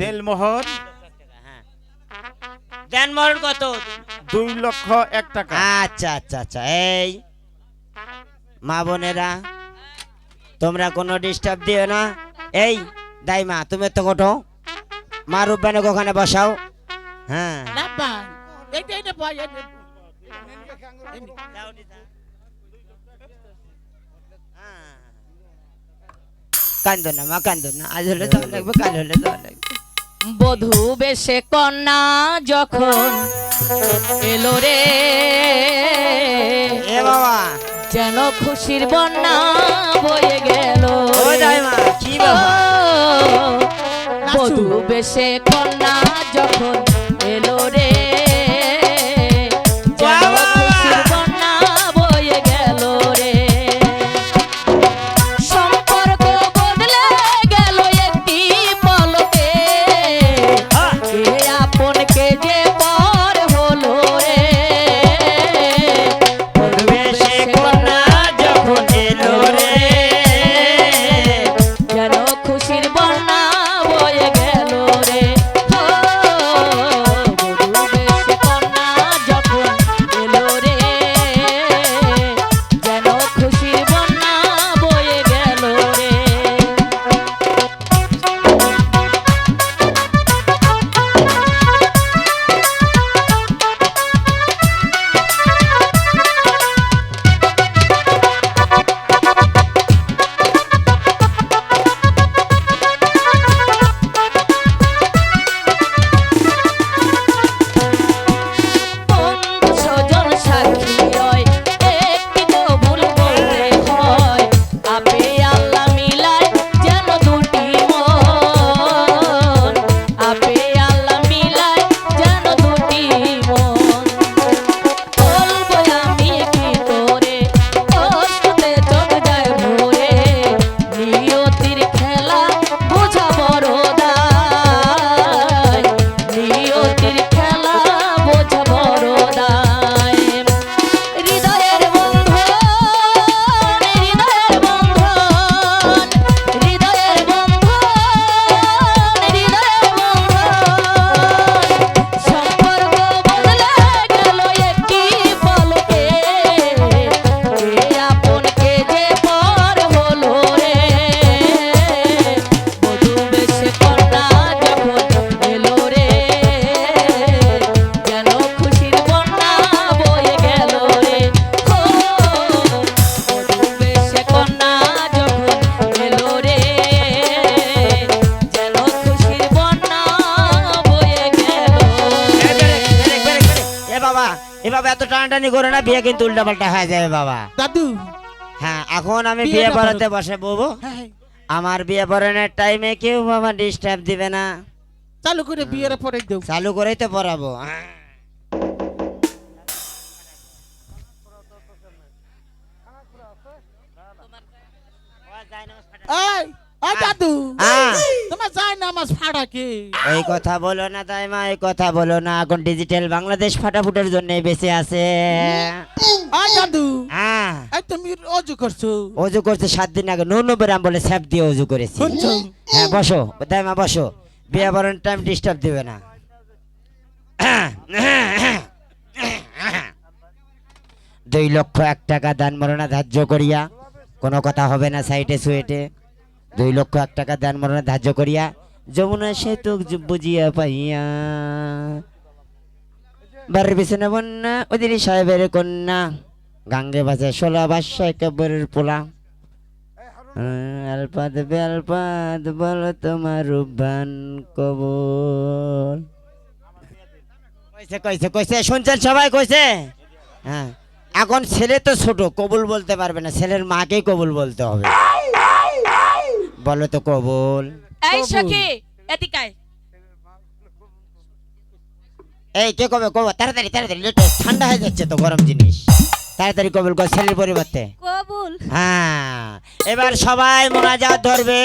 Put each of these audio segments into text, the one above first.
দেলমোহর হ্যাঁ দেন মরণ কত? দুই লক্ষ এক টাকা। আচ্ছা আচ্ছা আচ্ছা এই। মা বোনেরা তোমরা কোনো ডিস্টার্ব দিও না। এই দাইমা তুমি তো কোটো মা রূপবানক ওখানে বসাও। হ্যাঁ। কান্দো না মা কান্দো না। আজ হলে তো লাগবে কাল হলে তো লাগবে। বধূ বেশে কন্যা যখন এলো রে বাবা। যেন খুশির বন্যা বয়ে গেল। বধূ বেশে কন্যা যখন টানাটানি করে না বিয়ে কিন্তু উল্টা পাল্টা হয়ে যাবে বাবা। দাদু। হ্যাঁ এখন আমি বিয়ে। পড়াতে বসে বলব। হ্যাঁ আমার বিয়ে পড়ানোর টাইমে কেউ বাবা ডিস্টার্ব দিবে না। চালু করে বিয়ের পরে দেব চালু করেই তো পড়াবো। না আমার ফাড়া কথা বলো না তাই মা এই কথা বলো না। এখন ডিজিটাল বাংলাদেশ ফাটাফুটের জন্য বেঁচে আছে। দাদু হ্যাঁ। এই তুমি অজু করছ? অজু সাত দিন আগে। বলে স্যাপ দিয়ে অজু করেছি। শুনছো হ্যাঁ বসো। তাই মা বসো। বিয়ে বরণ টাইম ডিস্টার্ব দিবে না। দুই লক্ষ এক টাকা দান মরণা ধার্য করিয়া কোনো কথা হবে না সাইডে সুয়েটে। দুই লক্ষ এক টাকা দান মরণা ধার্য করিয়া যমুনা সেতু জু- বুঝিয়া পাইয়া। বাড়ির পিছনে বন্যা ওদিন সাহেবের কন্যা। গাঙ্গে বাজে ষোলা বাসায় কবরের পোলা। আলপাদ বেলপাদ বলো তোমার রূপবান কবল। কইছে কইছে কইছে, শুনছেন সবাই, কইছে? হ্যাঁ এখন ছেলে তো ছোট, কবুল বলতে পারবে না। ছেলের মাকেই কবুল বলতে হবে। বলো তো কবুল। এই সখী এদিকায় এই কে কবে কবে? তাড়াতাড়ি তাড়াতাড়ি লেট। ঠান্ডা হয়ে যাচ্ছে তো গরম জিনিস। তাড়াতাড়ি কবুল কর ছেলের পরিবর্তে। কবুল। হ্যাঁ এবার সবাই মোনাজাত ধরবে।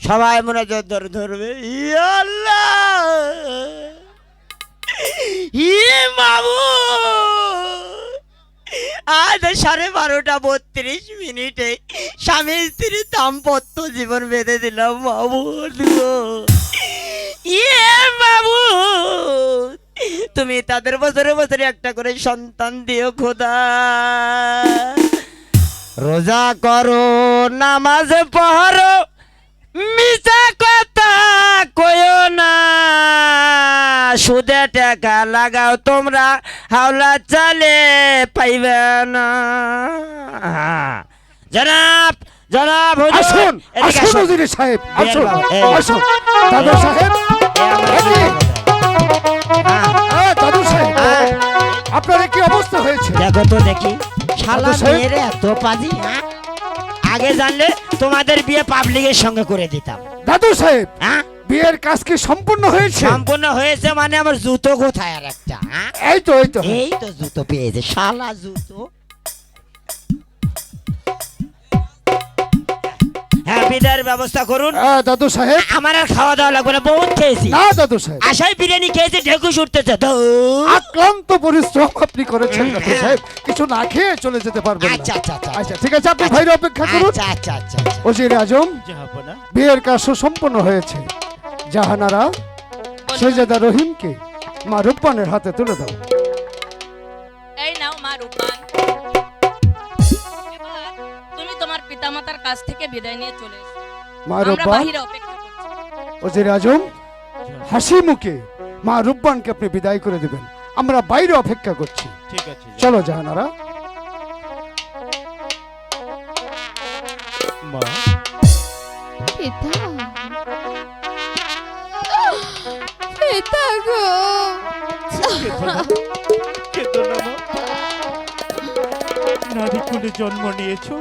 সবাই মোনাজাত ধরে ধরবে। ইয়া আল্লাহ! ইয়ে মামু আজ সাড়ে বারোটা বত্রিশ মিনিটে স্বামী স্ত্রী দাম্পত্য জীবন বেঁধে দিলাম বাবু ইয়ে বাবু, তুমি তাদের বছরে বছরে একটা করে সন্তান দিও খোদা। রোজা করো, নামাজ পড়ো, মিছা কথা কয়ো না। সুদে টাকা লাগাও তোমরা হাওলা চালে পাইবে না জনাব জনাব আসুন আসুন। উজির সাহেব আসুন আসুন দাদু সাহেব। হ্যাঁ, হ্যাঁ, দাদু সাহেব হ্যাঁ। আপনার কি অবস্থা হয়েছে দেখো তো দেখি শালা মেয়েরে এত পাজি? আগে জানলে তোমাদের বিয়ে পাবলিকের সঙ্গে করে দিতাম দাদু সাহেব হ্যাঁ বিয়ের কাজ কি সম্পূর্ণ হয়েছে? সম্পূর্ণ হয়েছে মানে আমার জুতো কোথায় আর একটা হ্যাঁ? এই তো এই তো। এই তো জুতো পেয়েছে শালা জুতো। হ্যাঁ বিদায়ের ব্যবস্থা করুন। হ্যাঁ, দাদু সাহেব। আমার আর খাওয়া দাওয়া লাগবে না বহুত খেয়েছি। না দাদু সাহেব। আশায় বিরিয়ানি খেয়েছি ঢেকুশ উঠতেছে তো আক্রান্ত পরিশ্রম আপনি করেছেন দাদু সাহেব। কিছু না খেয়ে চলে যেতে পারবেন আচ্ছা আচ্ছা আচ্ছা আচ্ছা। ঠিক আছে আপনি ভাইয়ের অপেক্ষা করুন। আচ্ছা আচ্ছা আচ্ছা আচ্ছা। ওজির আজম বিয়ের কাজ সুসম্পন্ন হয়েছে। জাহানারা সৈয়দা রহিমকে মা রূপবানের হাতে তুলে দাও। এই নাও মা রূপান তুমি তোমার পিতামাতার কাছ থেকে বিদায় নিয়ে চলে এসো। মা আমরা রূপবান বাহিরে অপেক্ষা করছি। ওজির আজম হাসি মুখে মা রূপবানকে আপনি বিদায় করে দিবেন। আমরা বাইরে অপেক্ষা করছি। ঠিক আছে চলো জাহানারা। মা? পিতা গো। নারী জন্ম নিয়েছো?